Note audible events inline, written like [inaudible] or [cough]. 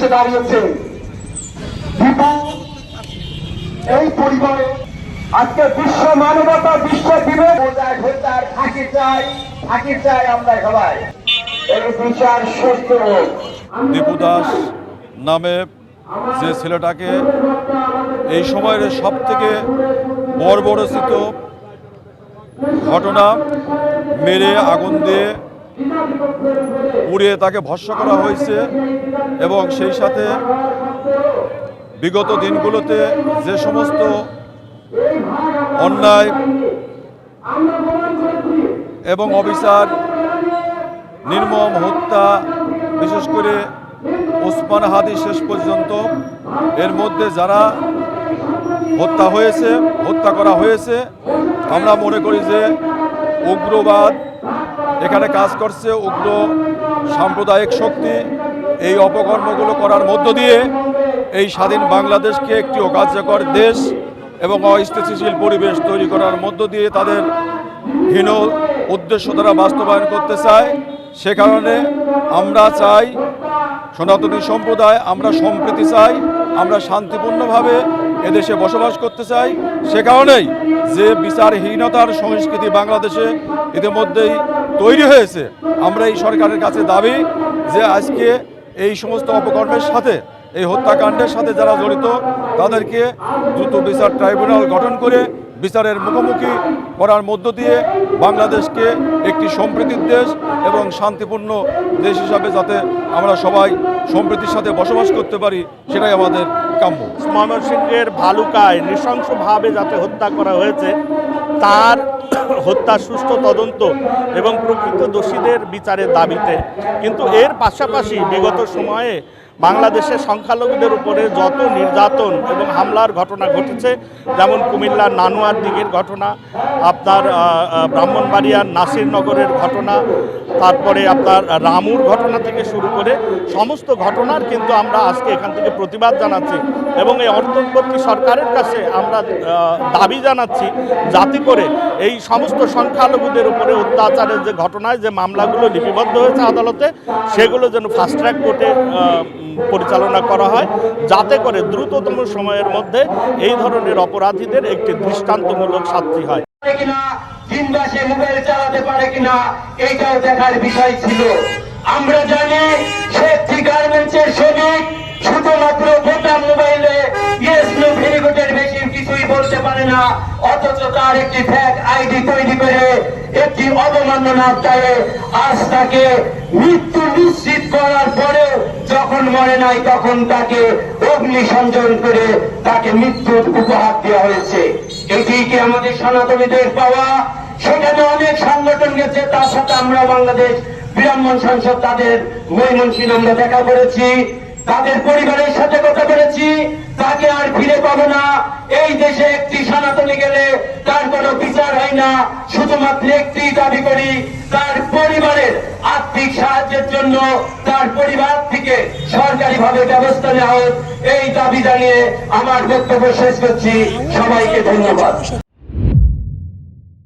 এসে দাঁড়িয়েছে। দীপু এই পরিবারে আজকে বিশ্ব মানবতা, বিশ্ব দিবে ফাঁকি চাই চাই আমরা সবাই। এই দীপু দাস নামে যে ছেলেটাকে এই সময়ের সব থেকে বর্বরচিত ঘটনা, মেরে আগুন দিয়ে পুড়িয়ে তাকে ভস্য করা হয়েছে এবং সেই সাথে বিগত দিনগুলোতে যে সমস্ত অন্যায় এবং অবিচার, নির্মম হত্যা, বিশেষ করে ওসমান হাদি শেষ পর্যন্ত, এর মধ্যে যারা হত্যা হয়েছে, হত্যা করা হয়েছে, আমরা মনে করি যে উগ্রবাদ এখানে কাজ করছে উগ্র সাম্প্রদায়িক শক্তি। এই অপকর্মগুলো করার মধ্য দিয়ে এই স্বাধীন বাংলাদেশকে একটি অকার্যকর দেশ এবং অস্থিতিশীল পরিবেশ তৈরি করার মধ্য দিয়ে তাদের হীন উদ্দেশ্য তারা বাস্তবায়ন করতে চায়। সে কারণে আমরা চাই, সনাতনী সম্প্রদায়, আমরা সম্প্রীতি চাই, আমরা শান্তিপূর্ণভাবে এদেশে বসবাস করতে চাই। সে কারণেই যে বিচারহীনতার সংস্কৃতি বাংলাদেশে ইতিমধ্যেই তৈরি হয়েছে। আমরা এই সরকারের কাছে দাবি যে আজকে এই সমস্ত অপকর্মের সাথে, এই হত্যাকাণ্ডের সাথে যারা জড়িত, তাদেরকে দ্রুত বিচার ট্রাইব্যুনাল গঠন করে বিচারের মুখোমুখি করার মধ্য দিয়ে বাংলাদেশকে একটি সম্প্রীতির দেশ এবং শান্তিপূর্ণ দেশ হিসাবে যাতে আমরা সবাই সম্প্রীতির সাথে বসবাস করতে পারি, সেটাই আমাদের কাম্য। ময়মনসিংহের ভালুকায় নৃশংসভাবে যাতে হত্যা করা হয়েছে, তার [clears throat] হত্যা সুষ্ঠু তদন্ত এবং প্রকৃত দোষীদের বিচারের দাবিতে। কিন্তু এর পাশাপাশি বিগত সময়ে বাংলাদেশের সংখ্যালঘুদের উপরে যত নির্যাতন এবং হামলার ঘটনা ঘটেছে, যেমন কুমিল্লার নানুয়ার দিকের ঘটনা, আপনার ব্রাহ্মণবাড়িয়ার নাসিরনগরের ঘটনা, তারপরে আপনার রামুর ঘটনা থেকে শুরু করে সমস্ত ঘটনার কিন্তু আমরা আজকে এখান থেকে প্রতিবাদ জানাচ্ছি এবং এই অন্তর্বর্তী সরকারের কাছে আমরা দাবি জানাচ্ছি যাতে করে এই সমস্ত সংখ্যালঘুদের উপরে অত্যাচারের যে ঘটনায় যে মামলাগুলো লিপিবদ্ধ হয়েছে আদালতে, সেগুলো যেন ফাস্ট ট্র্যাক কোর্টে পরিচালনা করা হয়, যাতে করে দ্রুততম সময়ের মধ্যে এই ধরনের অপরাধীদের একটি দৃষ্টান্তমূলক শাস্তি হয়। বেশি কিছুই বলতে অথচ একটি আইডি তৈরি করে, একটি অবমাননার দায়ে আজ তাকে মৃত্যু নিশ্চিত করার পরেও যখন মরে নাই, তখন তাকে অগ্নি সংযোজন করে তাকে মৃত্যুর উপহার দেওয়া হয়েছে। এটি কি আমাদের সনাতনীদের পাওয়া? সেখানে অনেক সংগঠন গেছে, তার সাথে আমরা বাংলাদেশ ব্রাহ্মণ সংসদ, তাদের মৈমনসিং আমরা দেখা করেছি, তাদের পরিবারের সাথে কথা বলেছি, তাকে আর ফিরে পাবো না। এই দেশে একটি সনাতনী গেলে তার কোনো বিচার হয় না, শুধুমাত্র একটি দাবি করি আর্থিক জন্য তার পরিবার থেকে সরকারি ভাবে ব্যবস্থা নেওয়া এই দাবি জানিয়ে আমার বক্তব্য শেষ করছি। সবাইকে ধন্যবাদ।